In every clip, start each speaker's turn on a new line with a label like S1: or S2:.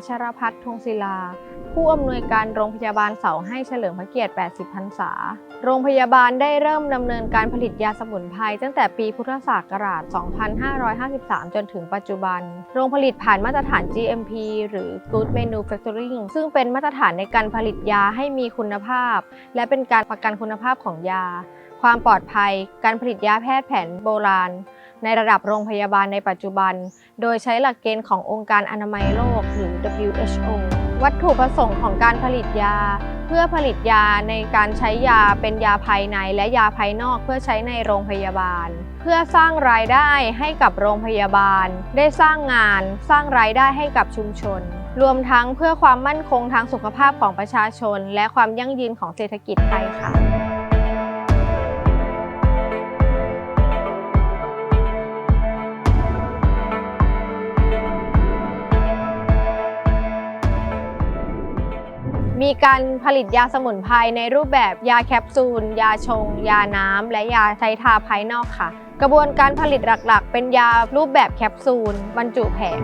S1: พัชรพัฒน์ธงศิลา ผู้อำนวยการโรงพยาบาลเสาให้เฉลิมพระเกียรติ 80 พรรษา โรงพยาบาลได้เริ่มดำเนินการผลิตยาสมุนไพรตั้งแต่ปีพุทธศักราช 2553 จนถึงปัจจุบัน โรงผลิตผ่านมาตรฐาน GMP หรือ Good Manufacturing ซึ่งเป็นมาตรฐานในการผลิตยาให้มีคุณภาพ และเป็นการประกันคุณภาพของยา ความปลอดภัย การผลิตยาแพทย์แผนโบราณ ในระดับโรงพยาบาลในปัจจุบัน โดยใช้หลักเกณฑ์ขององค์การอนามัยโลกหรือ WHO วัตถุประสงค์ของการผลิตยา เพื่อผลิตยาในการใช้ยาเป็นยาภายในและยาภายนอกเพื่อใช้ในโรงพยาบาล เพื่อสร้างรายได้ให้กับโรงพยาบาล ได้สร้างงาน สร้างรายได้ให้กับชุมชน รวมทั้งเพื่อความมั่นคงทางสุขภาพของประชาชน และความยั่งยืนของเศรษฐกิจไทยค่ะ มีการผลิตยาสมุนไพรในรูปแบบยาแคปซูล ยาชง ยาน้ำ และยาใช้ทาภายนอกค่ะ กระบวนการผลิตหลักๆ เป็นยารูปแบบแคปซูล บรรจุแผง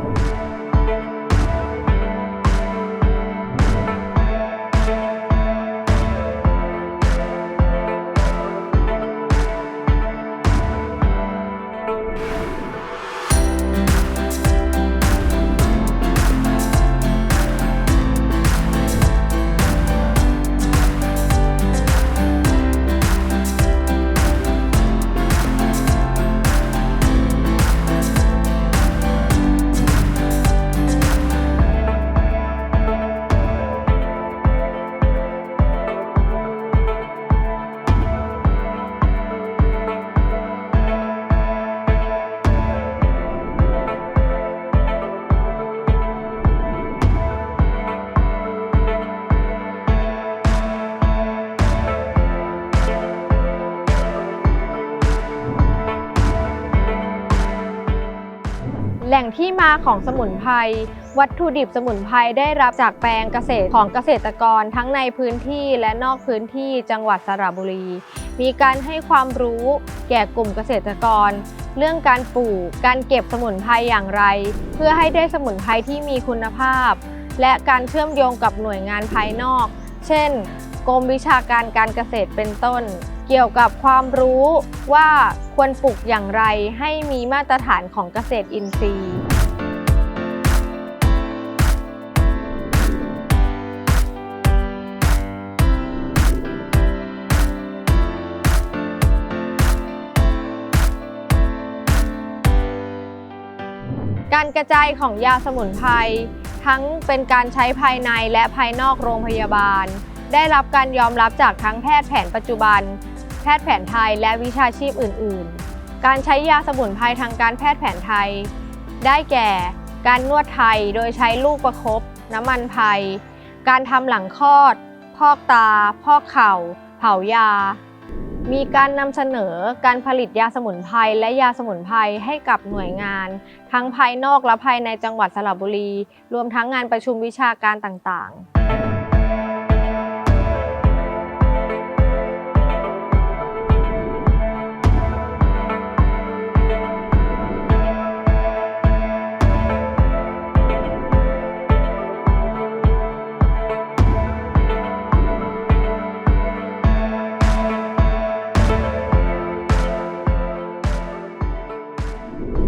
S1: แหล่งที่มาของสมุนไพร วัตถุดิบสมุนไพรได้รับจากแปลงเกษตรของเกษตรกรทั้งในพื้นที่และนอกพื้นที่จังหวัดสระบุรี มีการให้ความรู้แก่กลุ่มเกษตรกร เรื่องการปลูก การเก็บสมุนไพรอย่างไร เพื่อให้ได้สมุนไพรที่มีคุณภาพ และการเชื่อมโยงกับหน่วยงานภายนอก เช่น กรมวิชาการการเกษตรเป็นต้น เกี่ยวกับความรู้ว่าควรปลูกอย่างไรให้มีมาตรฐานของเกษตรอินทรีย์ การกระจายของยาสมุนไพรทั้งเป็นการใช้ภายในและภายนอกโรงพยาบาล ได้รับการยอมรับจากทั้งแพทย์แผนปัจจุบัน แพทย์แผนไทยและวิชาชีพอื่น ๆ การใช้ยาสมุนไพรทางการแพทย์แผนไทย ได้แก่ การนวดไทยโดยใช้ลูกประคบน้ำมันไพรการทำหลังคลอด พอกตา พอกเข่า เผายา มีการนำเสนอการผลิตยาสมุนไพรและยาสมุนไพรให้กับหน่วยงาน ทั้งภายนอกและภายในจังหวัดสระบุรี รวมทั้งงานประชุมวิชาการต่างๆ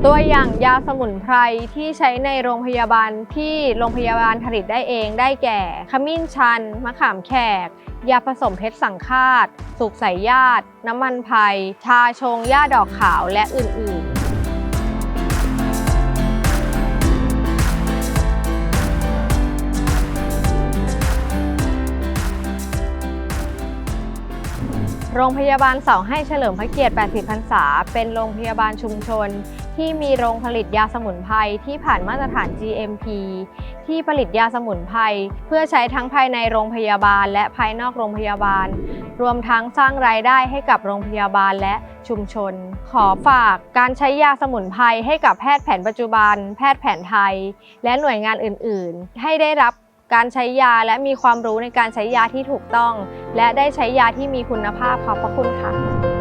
S1: ตัวอย่างยาสมุนไพรที่ใช้ในโรงพยาบาลที่โรงพยาบาลผลิตได้เองได้แก่ ขมิ้นชัน มะขามแขก ยาผสมเพชรสังฆาต สุกใสญาติ น้ำมันไพรชาชงหญ้าดอกขาวและอื่น ๆโรงพยาบาลเสาให้เฉลิมพระเกียรติ 80 พรรษา เป็นโรงพยาบาลชุมชน ที่มีโรงผลิตยาสมุนไพรที่ผ่านมาตรฐาน GMP ที่ผลิตยาสมุนไพรเพื่อใช้ทั้งภายในโรงพยาบาล และภายนอกโรงพยาบาล รวมทั้งสร้างรายได้ให้กับโรงพยาบาลและชุมชน ขอฝากการใช้ยาสมุนไพรให้กับแพทย์แผนปัจจุบัน แพทย์แผนไทย และหน่วยงานอื่น ๆ ให้ได้รับการใช้ยาและมีความรู้ในการใช้ยาที่ถูกต้อง และได้ใช้ยาที่มีคุณภาพขอบพระคุณค่ะ